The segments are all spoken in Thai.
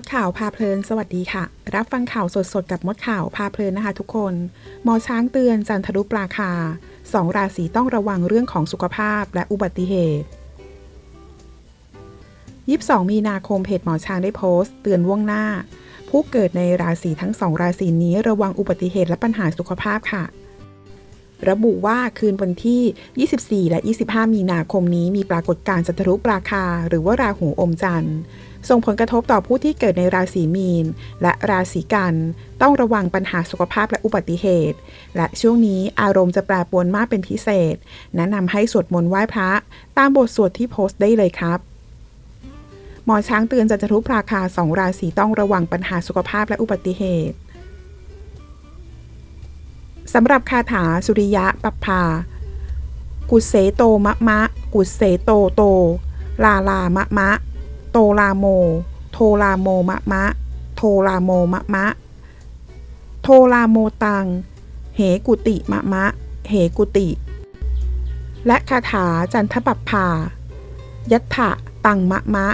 ดข่าวพาเพลินสวัสดีค่ะ รับฟังข่าวสดๆ กับมดข่าวพาเพลินนะคะทุกคน หมอช้างเตือนจันทรุปราคาสองราศีต้องระวังเรื่องของสุขภาพและอุบัติเหตุ22มีนาคมเพจหมอช้างได้โพสต์ เตือนล่วงหน้า ผู้เกิดในราศีทั้งสองราศีนี้ระวังอุบัติเหตุและปัญหาสุขภาพค่ะ ระบุว่าคืนวันที่ 24 และ 25 มีนาคมนี้มีปรากฏการณ์จันทรุปราคา หรือว่าราหูอมจันทร์ ส่งผลกระทบต่อผู้ที่เกิดในราศีมีน และราศีกัน ต้องระวังปัญหาสุขภาพและอุบัติเหตุ และช่วงนี้อารมณ์จะแปรปรวนมากเป็นพิเศษ แนะนำให้สวดมนต์ไหว้พระ ตามบทสวดที่โพสต์ได้เลยครับหมอช้างเตือนจันทรุปราคาสองราศีต้องระวังปัญหาสุขภาพและอุบัติเหตุสำหรับคาถาสุริยะปัปพา กุเสโตมะมะ กุเสโตโต ลาลามะมะ โตลาโม โทลาโมมะมะ โทลาโมมะมะ โทลาโมตัง เหกุติมะมะ เหกุติ และคาถาจันทปัปพายัตถะตังมะมะ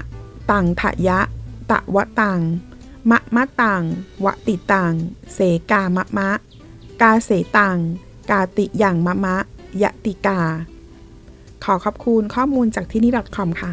ตังทะยะ ตะวะตัง มะมะตัง วะติตัง เสกามะมะ กาเสตัง กาติอย่างมะมะ ยะติกา ขอขอบคุณข้อมูลจากที่นี่ .com ค่ะ